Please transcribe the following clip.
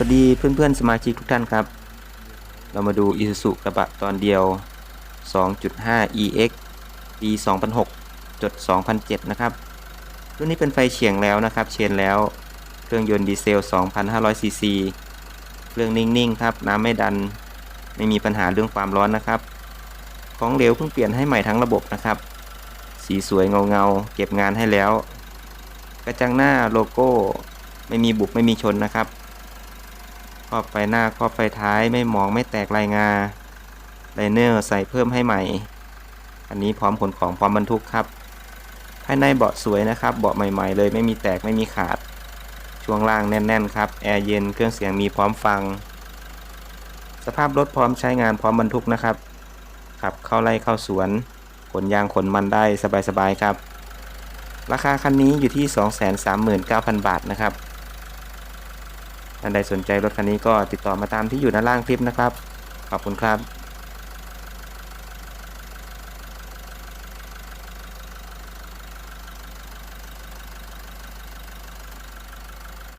วัสดีเพื่อนๆสมาชิกทุกท่านครับ เรามาดู Isuzu กระบะตอนเดียว 2.5 EX ปี 2006จด2007 นะครับ รุ่นนี้เป็นไฟเฉียงแล้วนะครับ เชนแล้ว เครื่องยนต์ดีเซล 2,500 ซีซี เครื่องนิ่ง ๆ ครับ น้ำไม่ดัน ไม่มีปัญหาเรื่องความร้อนนะครับ ของเหลวเพิ่งเปลี่ยนให้ใหม่ทั้งระบบนะครับ สีสวยเงาๆ เก็บงานให้แล้ว กระจังหน้าโลโก้ ไม่มีบุบไม่มีชนนะครับ ครอบไฟหน้าครอบไฟท้ายไม่มองไม่แตกลายงาไลเนอร์ใส่เพิ่มให้ใหม่ อันนี้พร้อมขนของพร้อมบรรทุกครับ ภายในเบาะสวยนะครับ เบาะใหม่ ๆ เลยไม่มีแตกไม่มีขาด ช่วงล่างแน่น ๆ ครับ แอร์เย็นเครื่องเสียงมีพร้อมฟัง สภาพรถพร้อมใช้งานพร้อมบรรทุกนะครับ ขับเข้าไร่เข้าสวน ขนยางขนมันได้สบายๆครับ ราคาคันนี้อยู่ที่ 239,000 บาทนะครับ ท่านใดสนใจรถคันนี้ก็ติดต่อมาตามที่อยู่ด้านล่างคลิปนะครับ ขอบคุณครับ